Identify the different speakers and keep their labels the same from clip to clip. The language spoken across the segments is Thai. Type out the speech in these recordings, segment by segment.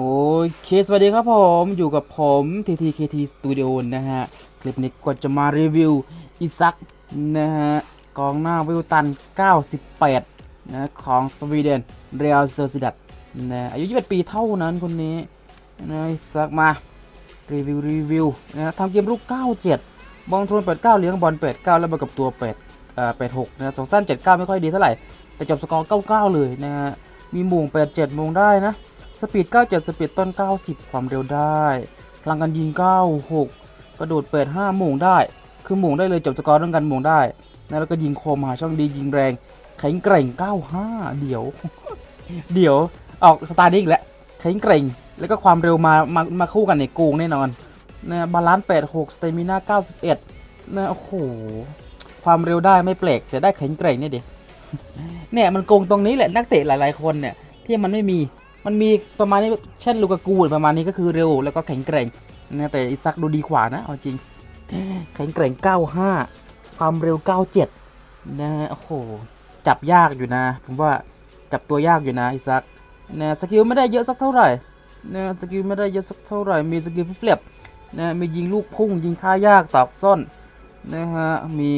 Speaker 1: โอเคสวัสดีครับผมอยู่กับผม TTKT Studio นะฮะ คลิปนี้ก็จะมารีวิวอิซักนะฮะกองหน้าวิลตัน 98 นะของสวีเดนเรียลเซอร์ซิดัตนะอายุ 21 ปีเท่านั้นคนนี้นะอิซักมา รีวิว รีวิวนะทำเกมลูก 97 บอลทวน 89 เลี้ยงบอล 89 แล้วมากับตัว8เอ่อ86 นะสองสั้น 79 ไม่ค่อยดีเท่าไหร่ แต่จบสกอร์ 99 เลยนะฮะมีม่ง87โมงได้นะ สปีด 97 สปีดต้น 90 ความเร็วได้พลังการยิง 96 กระโดดเปิด5โมงได้ คือโมงได้เลยจบสกอร์เรื่องการโมงได้นะแล้วก็ยิงโคมหาช่องดียิงแรงแข็งแกร่ง 95 เดี๋ยว เดี๋ยวออกสไตล์นี้อีกแล้วแข็งแกร่ง แล้วก็ความเร็วมามามาคู่กันในโกงแน่นอนนะบาลานซ์86 สเตมิน่า 91นะโอ้โหความเร็วได้ไม่แปลกแต่ได้แข็งแกร่งเนี่ยดิเนี่ยมันโกงตรงนี้แหละนักเตะหลาย ๆ คนเนี่ยที่มันไม่มี มันมีประมาณนี้เช่นลูกากูประมาณนี้ก็คือเร็วแล้วก็แข็งแกร่งนะแต่อิซักดูดีกว่านะเอาจริง แข็งแกร่ง 95 ความเร็ว 97 นะฮะโอ้โห จับยากอยู่นะ ผมว่าจับตัวยากอยู่นะอิซักนะสกิลไม่ได้เยอะสักเท่าไหร่นะสกิลไม่ได้เยอะสักเท่าไหร่ มีสกิลเฟลิปนะมียิงลูกพุ่ง ยิงท่ายากตอกซ่อนนะฮะมี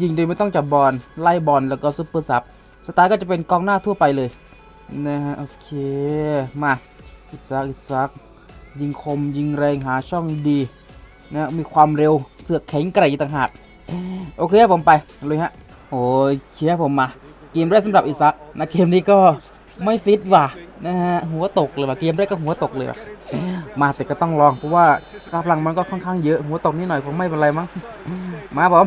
Speaker 1: ยิงโดยไม่ต้องจับบอลไล่บอลแล้วก็ซุปเปอร์ซับสไตล์ก็จะเป็นกองหน้าทั่วไปเลย นะฮะโอเค มาอิซักอิซักยิงคมยิงแรงหาช่องดีนะมีความเร็วเสือกแข็งแกร่งต่างหากโอเคผมไปเลยฮะโอ้ยเคียร์ผมมาเกมแรกสำหรับอิซักนะเกมนี้ก็ไม่ฟิตว่ะนะฮะหัวตกเลยว่ะเกมแรกก็หัวตกเลยว่ะมาแต่ก็ต้องลองเพราะว่ากำลังมันก็ค่อนข้างเยอะหัวตกนิดหน่อยคงไม่เป็นไรมั้งมาผม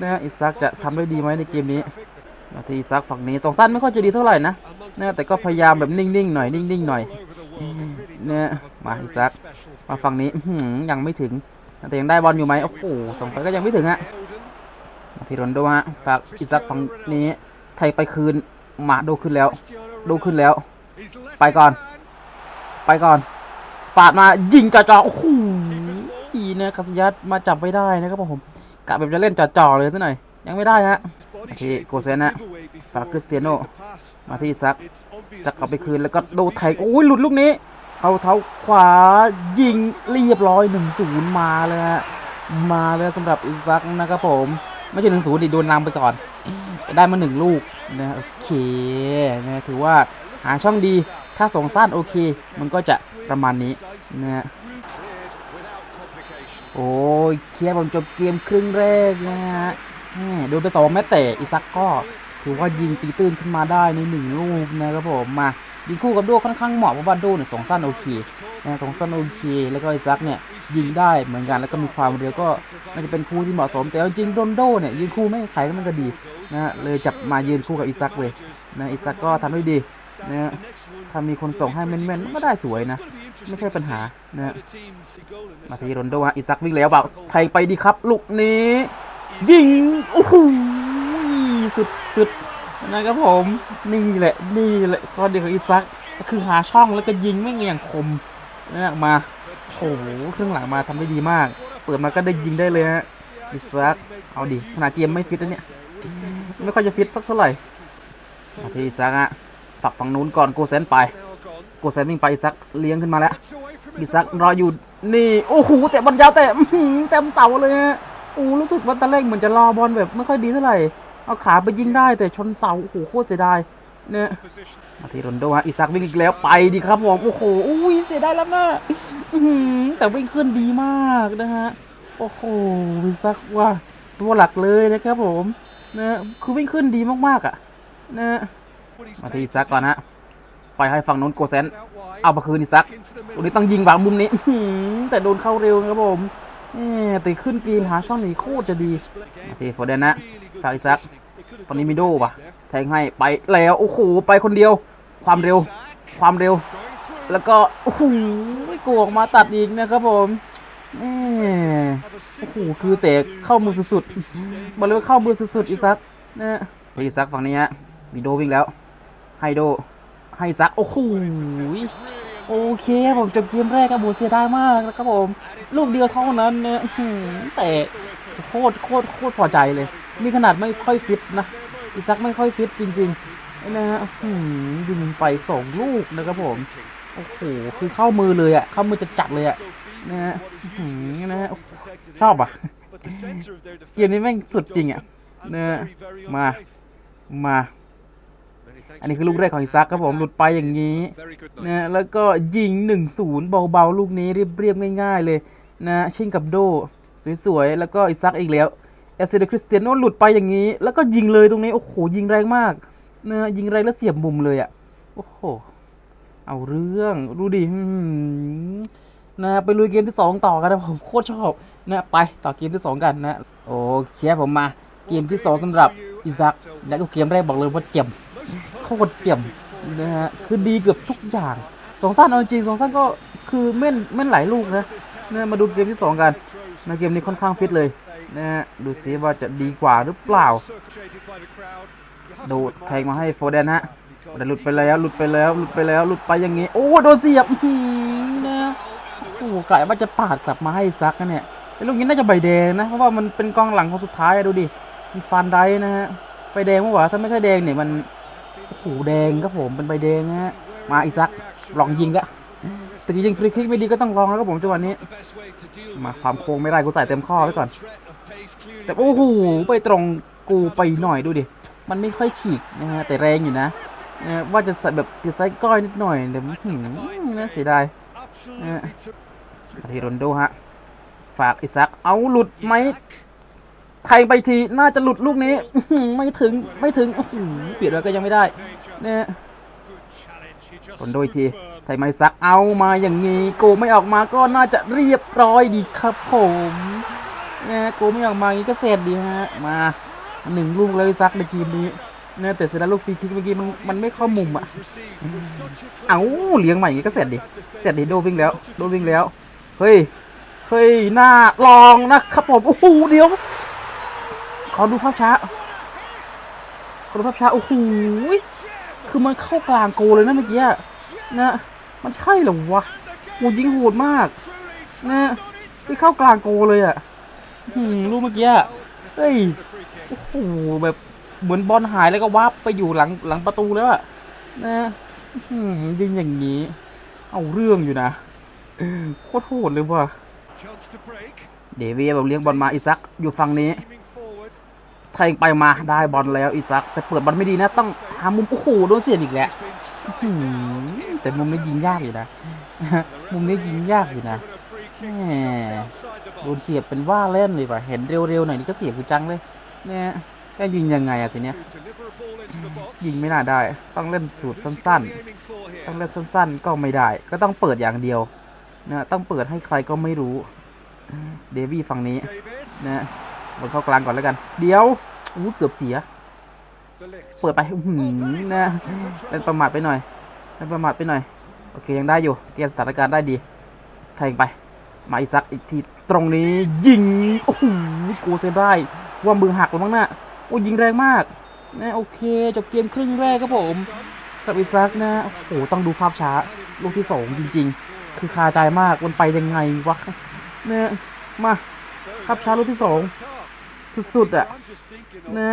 Speaker 1: นะฮะอิซักจะทำได้ดีไหมในเกมนี้นาทีซักฝั่งนี้สองสั้นไม่ค่อยจะดีเท่าไหร่นะ นะแต่ก็พยายามแบบนิ่งๆหน่อยนิ่งๆหน่อยเนี่ยมาอีซักมาฝั่งนี้ยังไม่ถึงแต่ยังได้บอลอยู่ไหมโอ้โหสองไปก็ยังไม่ถึงอะมาที่โรนโดฮะฝากอีซักฝั่งนี้ ไทยไปคืนมาโดขึ้นแล้วโดขึ้นแล้ว ไปก่อน ไปก่อน ปาดมายิงจ่อๆโอ้โหดีนะคาสยัสมาจับไม่ได้นะครับผมกะแบบจะเล่นจ่อๆเลยซะหน่อยยังไม่ได้ฮะ ที่โกเซนนะฝากคริสเตียโนมาที่ซักซักเอาไปคืนแล้วก็โดนแทงโอ้ยหลุดลูกนี้ เข้าเท้าขวายิงเรียบร้อย 1-0 มาเลยฮะมาเลยสำหรับอิซักนะครับผม ไม่ใช่1-0ดิโดนนำไปก่อน ได้มาหนึ่งลูกนะโอเคนะถือว่าหาช่องดีถ้าส่งสั้นโอเค มันก็จะประมาณนี้นะฮะโอ้ยเคลียร์บอลจบเกมครึ่งแรกนะฮะ โดนไปสองแม้แต่อิซักก็ถือว่ายิงตีตื้นขึ้นมาได้ในหนึ่งลูกนะครับผมมายิงคู่กับโดค่อนข้างเหมาะเพราะว่าโดเนี่ยสองสั้นโอเคนะสองสั้นโอเค แล้วก็อิซักเนี่ยยิงได้เหมือนกันแล้วก็มีความเร็วก็น่าจะเป็นคู่ที่เหมาะสม แต่จริงโดนโดเนี่ยยืนคู่ไม่ใครก็มันก็ดีนะเลยจับมายืนคู่กับอิซักเลยนะอิซักก็ทำได้ดีนะถ้ามีคนส่งให้แม่นๆมันก็ได้สวยนะ ไม่ใช่ปัญหานะมาที่โรนโดฮะอิซักวิ่งแล้วเปล่าไทยไปดีครับ ลูกนี้ ยิงโอ้โหสุดสุดนะครับผมนี่แหละนี่แหละข้อดีของอิซักก็คือหาช่องแล้วก็ยิงไม่เงี่ยงคมนะมาโอ้โหเครื่องหลังมาทำได้ดีมาก เปิดมาก็ได้ยิงได้เลยฮะอิซักเอาดิขนาดเกมไม่ฟิตนะเนี่ยไม่ค่อยจะฟิตสักเท่าไหร่มาที่อิซักอะฝักฝั่งนู้นก่อนโกเซนไปโกเซนวิ่งไปอิซักเลี้ยงขึ้นมาแล้วอิซักรออยู่นี่โอ้โหแต่บอลยาวแต่อื้อหือเต็มเสาเลยฮะ อ้รู้สึกว่าตอนแรกเหมือนจะรอบอลแบบไม่ค่อยดีเท่าไหร่ เอาขาไปยิงได้แต่ชนเสาโอ้โหโคตรเสียดายเนี่ยมาที่โรนโดฮะอิซักวิ่งอีกแล้วไปดีครับผมโอ้โหอุ้ยเสียดายแล้วนะแต่วิ่งขึ้นดีมากนะฮะโอ้โหอิซักว่าตัวหลักเลยนะครับผมนะคือวิ่งขึ้นดีมากๆอะนะมาที่อิซักก่อนฮะไปให้ฝั่งน้นโกเซนเอามาคืนอิซักตรงนี้ต้องยิงวางมุมนี้แต่โดนเข้าเร็วครับผม ตีขึ้นเกมหาช่องหนีโคตรจะดีทีโฟเดนนะฝาอิซักตอนนี้มิโดปะแทงให้ไปแล้วโอ้โหไปคนเดียว ความเร็ว ความเร็ว แล้วก็โอ้โหโกออกมาตัดอีกนะครับผมแหมโอ้โหคือเตะเข้ามือสุดๆบอกเลยว่าเข้ามือสุดๆอิซักนะไปอิซักฝั่งนี้ฮะมิโดวิ่งแล้วให้โดให้ซักโอ้โห โอเคครับผมจบเกมแรกครับผมเสียดายมากนะครับผมลูกเดียวเท่านั้นเนี่ยแต่โคตรโคตรโคตรพอใจเลย นี่ขนาดไม่ค่อยฟิตนะอิซักไม่ค่อยฟิตจริงๆนะฮะยิงไปสองลูกนะครับผมโอ้โหคือเข้ามือเลยอะเข้ามือจะจัดเลยอะนะฮะนะฮะชอบอะเกมนี้แม่งสุดจริงอะนะฮะมามา อันนี้คือลูกแรกของอิซักครับผมหลุดไปอย่างนี้นะแล้วก็ยิง 1-0 เบาๆ ลูกนี้เรียบๆง่าย ๆ เลยนะชิงกับโด สวยๆ แล้วก็อิซักอีกแล้วเอเซเดคริสเตียโนหลุดไปอย่างนี้ แล้วก็ยิงเลยตรงนี้ โอ้โห ยิงแรงมากนะยิงแรงแล้วเสียบมุมเลยอะโอ้โหเอาเรื่องดูดินะไปลุยเกมที่ 2 ต่อกันนะผมโคตรชอบนะไปต่อเกมที่ 2 กันนะ โอเคผมมาเกมที่ 2สำหรับอิซักแล้วก็เกมแรกบอกเลยว่าเจ็บ โคตรเจ็บนะฮะคือดีเกือบทุกอย่างสองสั้นเอาจริงสองสั้นก็คือแม่นแม่นหลายลูกนะนะมาดูเกมที่ 2 กันนะเกมนี้ค่อนข้างฟิตเลยนะฮะดูซิว่าจะดีกว่าหรือเปล่าโดดแทงมาให้โฟเดนฮะแต่หลุดไปแล้วหลุดไปแล้วหลุดไปแล้วหลุดไปอย่างงี้ โอ้โดนเสียบนะโอ้โหกะว่าจะปาดกลับมาให้ซักนะเนี่ยไอ้ลูกนี้น่าจะใบแดงนะเพราะว่ามันเป็นกองหลังคนสุดท้ายดูดิมันฟันได้นะฮะใบแดงเมั้วะถ้าไม่ใช่แดงเนี่ยมัน โอ้โหแดงครับผมเป็นใบแดงฮะมาอีซักลองยิงละแต่จริงๆฟรีคิกไม่ดีก็ต้องลองแล้วครับผมจังหวะนี้ มาความโค้งไม่ได้กูใส่เต็มข้อไว้ก่อน แต่โอ้โหไปตรงกูไปหน่อยดูดิมันไม่ค่อยฉีกนะฮะแต่แรงอยู่นะนะฮะว่าจะใส่แบบติดไซส์ก้อยนิดหน่อยแต่หืมน่าเสียดายอาทิโรนโดฮะฝากอิซักเอาหลุดไหม แทงไปทีน่าจะหลุดลูกนี้ไม่ถึงไม่ถึงเปลี่ยนแล้วก็ยังไม่ได้เนะฮะโรนโดอีกทีไทยไมซักเอามาอย่างงี้โกไม่ออกมาก็น่าจะเรียบร้อยดีครับผมนะโกไม่ออกมางี้ก็เสร็จดีฮะมาหนึ่งลูกเลยซักในเกมนี้เนี่ยแต่เสียดายลูกฟรีคิกเมื่อกี้มันมันไม่เข้ามุมอะเอาเลี้ยงใหม่อย่างงี้ก็เสร็จดิเสร็จดิโดวิ่งแล้วโดวิ่งแล้วเฮ้ยเฮ้ยหน้าลองนะครับผมโอ้โหเดี๋ยว ขอดูภาพช้า ขอดูภาพช้า โอ้โห คือมันเข้ากลางโกเลยนะเมื่อกี้อะนะ มันใช่เหรอวะโหยิงโหดมาก นะไปเข้ากลางโกเลยอะหืมลูกเมื่อกี้อะเฮ้ย โอ้โห แบบเหมือนบอลหายแล้วก็วับไปอยู่หลังหลังประตูแล้วอะนะอื้อหือยิงอย่างนี้ เอาเรื่องอยู่นะโคตรโหดเลยว่ะ เดวีแบบเลี้ยงบอลมาอิซักอยู่ฝั่งนี้ แทงไปมาได้บอลแล้วอิซัก แต่เปิดบอลไม่ดีนะต้องหามุมโอ้โหโดนเสียบอีกแล้วแต่มุมนี้ยิงยากอยู่นะมุมนี้ยิงยากอยู่นะโดนเสียบเป็นว่าเล่นเลยว่ะเห็นเร็วๆหน่อยนี่ก็เสียบกูจังเลยเนี่ยก็ยิงยังไงอะทีเนี้ยยิงไม่น่าได้ ต้องเล่นสูตรสั้นๆ ต้องเล่นสั้น ๆ ก็ไม่ได้ ก็ต้องเปิดอย่างเดียวนะต้องเปิดให้ใครก็ไม่รู้ เดวี่ฝั่งนี้นะ บนเข้ากลางก่อนแล้วกัน เดี๋ยวอู้เกือบเสีย เปิดไปหือนะเล่นประมาทไปหน่อยเล่นประมาทไปหน่อย โอเคยังได้อยู่เตียมสถานการณ์ได้ดีแทงไป มาอีกสักอีกทีตรงนี้ยิง โอ้โหกูเซนได้ ว่ามือหักแล้วมั้งน่ะโอ้ยิงแรงมากนะโอเคจบเกมครึ่งแรกครับผมกับอิซักนะ โอ้โหต้องดูภาพช้า ลูกที่สองจริง ๆ คือคาใจมากมันไปยังไงวะเนี่ยมาภาพช้าลูกที่สอง สุดๆอะนะ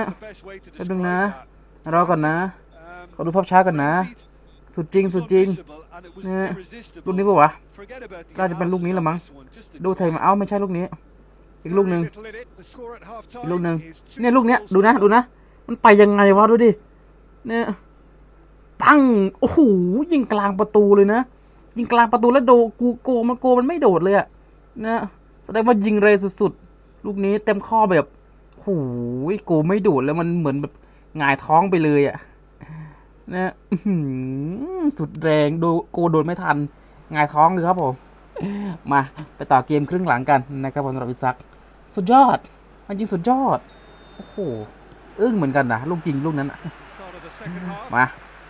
Speaker 1: แป๊บนึงนะ รอก่อนนะ ขอดูภาพช้าก่อนนะ สุดจริงสุดจริงเนี่ยลูกนี้ปะวะน่าจะเป็นลูกนี้ละมั้ง ดูไทยมาเอ้าไม่ใช่ลูกนี้ อีกลูกหนึ่งอีกลูกหนึ่งเนี่ยลูกเนี้ยดูนะดูนะ มันไปยังไงวะดูดิ เนี่ยปัง โอ้โห ยิงกลางประตูเลยนะ ยิงกลางประตูแล้วโดกูโกมันโกมันไม่โดดเลยอะนะ แสดงว่ายิงเร็วสุดๆ ลูกนี้เต็มข้อแบบ หโกไม่โดดแล้วมันเหมือนแบบหงายท้องไปเลยอะนะอื้อหือสุดแรงโดโกโดดไม่ทันหงายท้องเลยครับผม มาไปต่อเกมครึ่งหลังกันนะครับผมสำหรับวิซัก สุดยอด มันยิงสุดยอด โอ้โห อึ้งเหมือนกันนะลูกยิงลูกนั้นนะมา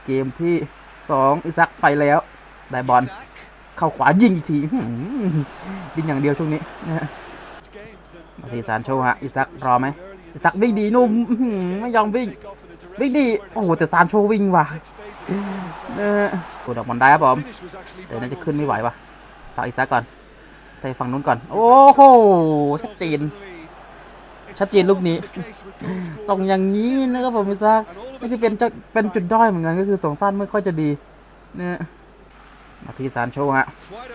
Speaker 1: เกมที่สองอิซักไปแล้ว ได้บอลเข้าขวายิงอีกทีอื้อหือยิงอย่างเดียวช่วงนี้นะ ทีซานโชฮะอิซักรอไหมอิซักวิ่งดีนุ่มไม่ยอมวิ่งวิ่งดีโอ้โหแต่ซานโชวิ่งว่ะนะฮะกดออกบอลได้ครับผมแต่น่าจะขึ้นไม่ไหวว่ะฝากอิซักก่อนแต่ฝั่งนู้นก่อน โอ้โหชัดเจนชัดเจนลูกนี้ ส่งอย่างนี้นะครับผมมิซักนี่คือเป็นจะเป็นจุดด้อยเหมือนกันก็คือส่งสั้นไม่ค่อยจะดีเนะมาที่ซานโชฮะ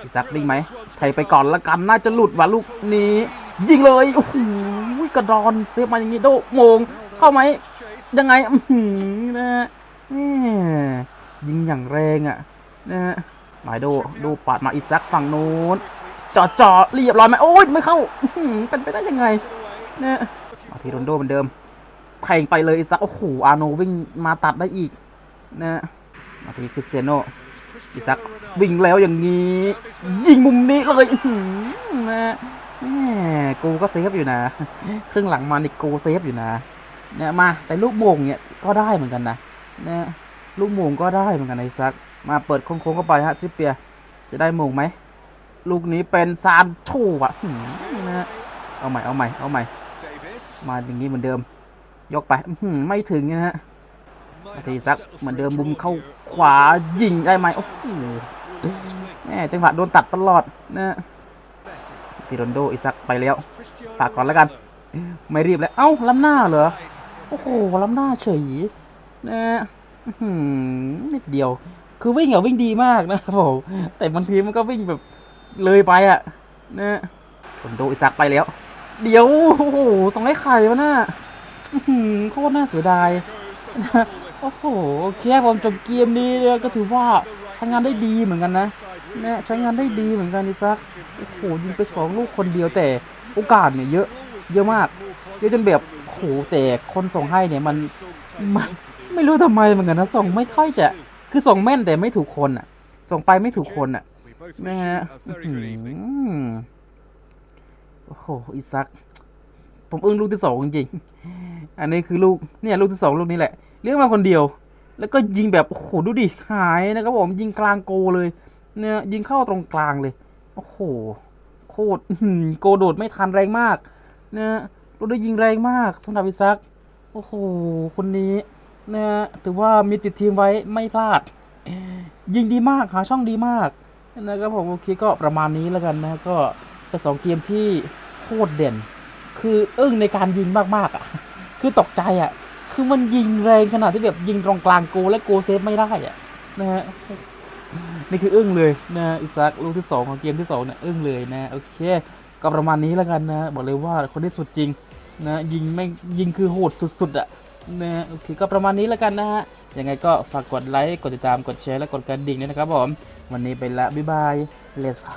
Speaker 1: อิซักวิ่งไหมไทยไปก่อนละกันน่าจะหลุดว่ะลูกนี้ ยิงเลยโอ้โหกระดอนเซฟมาอย่างงี้โดโมงเข้าไหมยังไงอืนะฮะแม่ยิงอย่างแรงอะนะฮะหมายโดโดปัดมาอิซักฝั่งโน้นจ่อจ่อเรียบร้อยไหมโอ้ยไม่เข้าเป็นไปได้ยังไงนะฮะมาที่โรนโดเหมือนเดิมแทงไปเลยอิซักโอ้โหอาโนวิ่งมาตัดได้อีกนะฮะมาที่คริสเตียโนอิซักวิ่งแล้วอย่างนี้ ยิงมุมนี้เลยนะ แม่กูก็เซฟอยู่นะครึ่งหลังมานี่กูเซฟอยู่นะ เนี่ยมา แต่ลูกโมงเนี่ยก็ได้เหมือนกันนะเนี่ยลูกโมงก็ได้เหมือนกันนะอิซัก มาเปิดโค้งๆเข้าไปฮะจิเปีย จะได้โมงไหมลูกนี้เป็นซานโชอะนะเอาใหม่เอาใหม่เอาใหม่ มาอย่างนี้เหมือนเดิม ยกไปอืไม่ถึงนะฮะนาทีซักเหมือนเดิมมุมเข้าขวายิงได้ไหมโอ้โหแม่จังหวะโดนตัดตลอดนะ ติโรนโดอิซักไปแล้ว ฝากก่อนแล้วกัน ไม่รีบแล้ว เอ้าล้ำหน้าเหรอ โอ้โหล้ำหน้าเฉยนะอื้อหือนิดเดียว คือวิ่งอะวิ่งดีมากนะครับผมแต่บางทีมันก็วิ่งแบบเลยไปอะนะโรนโดอิซักไปแล้ว เดี๋ยว โอ้โหส่งให้ใครวะน่าโคตรน่าเสียดายโอ้โหแค่ผมจบเกมนี้ก็ถือว่าใช้งานได้ดีเหมือนกันนะ นี่ยใช้งานได้ดีเหมือนกันนิซักโอ้โหยิงไปสองลูกคนเดียวแต่โอกาสเนี่ยเยอะเยอะมากเยอะจนแบบโอ้โหแต่คนส่งให้เนี่ยมันมันไม่รู้ทำไมเหมือนกันนะส่งไม่ค่อยจะคือส่งแม่นแต่ไม่ถูกคนอะ ส่งไปไม่ถูกคนอะนะฮะโอ้โหอิซัก ผมอึ้งลูกที่สองจริงๆอันนี้คือลูกเนี่ยลูกที่สองลูกนี้แหละเลี้ยงมาคนเดียว แล้วก็ยิงแบบโอ้โหดูดิหายนะครับผมยิงกลางโกเลย เนี่ยยิงเข้าตรงกลางเลย โอ้โห โคตรโกโดดไม่ทันแรงมากเนี่ยลูกได้ยิงแรงมากสำหรับอิซัก โอ้โห คนนี้เนี่ยถือว่ามีติดทีมไว้ไม่พลาด ยิงดีมาก หาช่องดีมากนะครับผมโอเคก็ประมาณนี้แล้วกันนะก็เป็นสองเกมที่โคตรเด่น คืออึ้งในการยิงมากๆอะ คือตกใจอะ คือมันยิงแรงขนาดที่แบบยิงตรงกลางโกและโกเซฟไม่ได้อะนะฮะ นี่คืออึ้งเลยนะอิซักลูกที่สองของเกมที่สองเนี่ยอึ้งเลยนะโอเคก็ประมาณนี้แล้วกันนะบอกเลยว่าคนที่สุดจริงนะยิงไม่ยิงคือโหดสุดๆอะนะโอเคก็ประมาณนี้แล้วกันนะฮะยังไงก็ฝากกดไลค์กดติดตามกดแชร์และกดกระดิ่งด้วยนะครับผมวันนี้ไปละบ๊ายบาย let's go